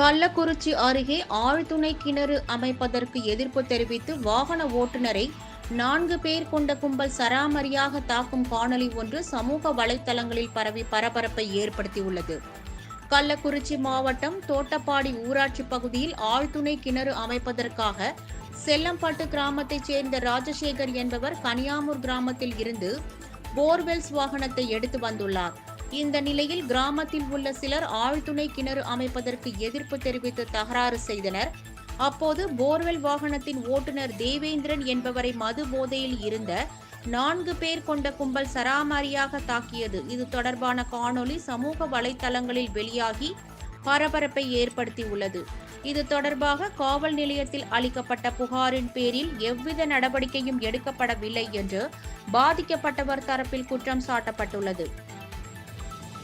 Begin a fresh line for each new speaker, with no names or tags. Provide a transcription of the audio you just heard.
கள்ளக்குறிச்சி அருகே ஆழ்துணை கிணறு அமைப்பதற்கு எதிர்ப்பு தெரிவித்து வாகன ஓட்டுநரை நான்கு பேர் கொண்ட கும்பல் சராமரியாக தாக்கும் காணொளி ஒன்று சமூக வலைத்தளங்களில் பரவி பரபரப்பை ஏற்படுத்தியுள்ளது. கள்ளக்குறிச்சி மாவட்டம் தோட்டப்பாடி ஊராட்சி பகுதியில் ஆழ்துணை கிணறு அமைப்பதற்காக செல்லம்பட்டு கிராமத்தைச் சேர்ந்த ராஜசேகர் என்பவர் கனியாமூர் கிராமத்தில் இருந்து போர்வெல்ஸ் வாகனத்தை எடுத்து வந்துள்ளார். இந்த நிலையில் கிராமத்தில் உள்ள சிலர் ஆழ்துணை கிணறு அமைப்பதற்கு எதிர்ப்பு தெரிவித்து தகராறு செய்தனர். அப்போது போர்வெல் வாகனத்தின் ஓட்டுநர் தேவேந்திரன் என்பவரை மது போதையில் இருந்த நான்கு பேர் கொண்ட கும்பல் சராமாரியாக தாக்கியது. இது தொடர்பான காணொளி சமூக வலைத்தளங்களில் வெளியாகி பரபரப்பை ஏற்படுத்தியுள்ளது. இது தொடர்பாக காவல் நிலையத்தில் அளிக்கப்பட்ட புகாரின் பேரில் எவ்வித நடவடிக்கையும் எடுக்கப்படவில்லை என்று பாதிக்கப்பட்டவர் தரப்பில் குற்றம் சாட்டப்பட்டுள்ளது.